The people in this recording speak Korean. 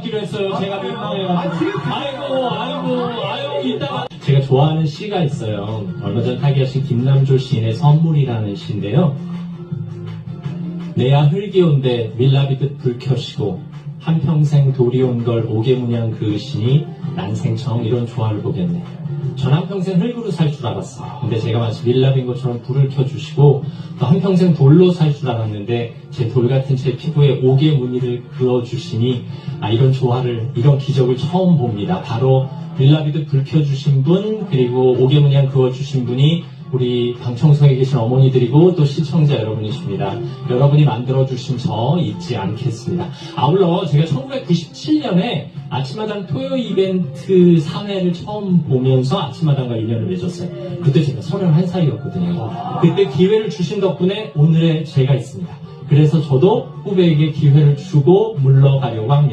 기로 했어요. 제가 민망해가지고. 아이고, 아이고, 아이고, 이따가. 제가 좋아하는 시가 있어요. 얼마 전 타기하신 김남조 시인의 선물이라는 시인데요. 내야 흙이 온데 밀라비듯 불 켜시고 한평생 돌이 온 걸 오개무냥 그으시니 난생청 이런 조화를 보겠네. 전 한평생 흙으로 살 줄 알았어요. 근데 제가 마치 밀랍인 것처럼 불을 켜주시고 또 한평생 돌로 살 줄 알았는데 제 돌 같은 제 피부에 옥의 무늬를 그어주시니 아 이런 조화를 이런 기적을 처음 봅니다. 바로 밀랍이도 불 켜주신 분 그리고 옥의 무늬 그어주신 분이 우리 방청석에 계신 어머니들이고 또 시청자 여러분이십니다. 여러분이 만들어주신 저 잊지 않겠습니다. 아울러 제가 1997년에 아침마당 토요 이벤트 사회를 처음 보면서 아침마당과 인연을 맺었어요. 그때 제가 31살이었거든요. 그때 기회를 주신 덕분에 오늘의 제가 있습니다. 그래서 저도 후배에게 기회를 주고 물러가려고 합니다.